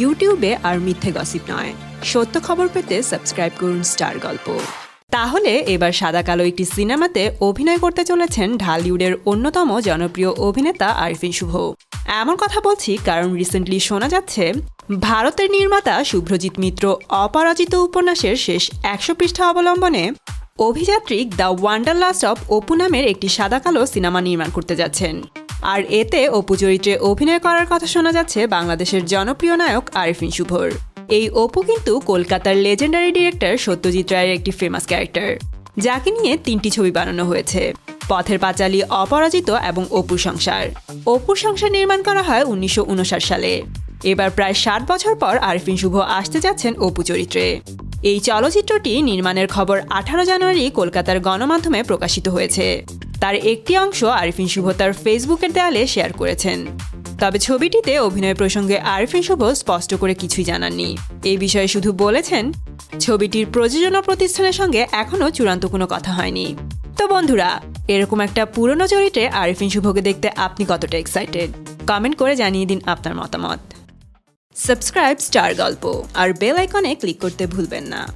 ইউটিউবে আর মিথ্যে গসিপ নয়। সত্য খবর পেতে সাবস্ক্রাইব করুন স্টার গল্প। তাহলে এবার সাদা কালো একটি সিনেমাতে অভিনয় করতে চলেছেন ঢালিউডের অন্যতম জনপ্রিয় অভিনেতা আরিফিন শুভ। এমন কথা বলছি কারণ রিসেন্টলি শোনা যাচ্ছে, ভারতের নির্মাতা শুভ্রজিৎ মিত্র অপরাজিত উপন্যাসের শেষ একশো পৃষ্ঠা অবলম্বনে অভিযাত্রিক the wonder last of Apu নামের একটি সাদা কালো সিনেমা নির্মাণ করতে যাচ্ছেন। আর এতে অপু চরিত্রে অভিনয় করার কথা শোনা যাচ্ছে বাংলাদেশের জনপ্রিয় নায়ক আরিফিন শুভর। এই অপু কিন্তু কলকাতার লেজেন্ডারি ডিরেক্টর সত্যজিৎ রায়ের একটি ফেমাস ক্যারেক্টার যাকে নিয়ে তিনটি ছবি বানানো হয়েছে, পথের পাঁচালী অপরাজিত এবং অপুর সংসার। অপুর সংসার নির্মাণ করা হয় উনিশশো উনষাট সালে। এবার প্রায় ষাট বছর পর আরিফিন শুভ আসতে যাচ্ছেন অপু চরিত্রে। এই চলচ্চিত্রটি নির্মাণের খবর আঠারো জানুয়ারি কলকাতার গণমাধ্যমে প্রকাশিত হয়েছে। তার একটি অংশ আরিফিন শুভ তার ফেসবুকের দেয়ালে শেয়ার করেছেন। তবে ছবিটিতে অভিনয় প্রসঙ্গে আরিফিন শুভ স্পষ্ট করে কিছুই জানাননি। এই বিষয়ে শুধু বলেছেন, ছবিটির প্রযোজনা প্রতিষ্ঠানের সঙ্গে এখনও চূড়ান্ত কোনো কথা হয়নি। তো বন্ধুরা, এরকম একটা পুরনো চরিত্রে আরিফিন শুভকে দেখতে আপনি কতটা এক্সাইটেড কমেন্ট করে জানিয়ে দিন আপনার মতামত। সাবস্ক্রাইব স্টার গল্প আর বেল আইকনে ক্লিক করতে ভুলবেন না।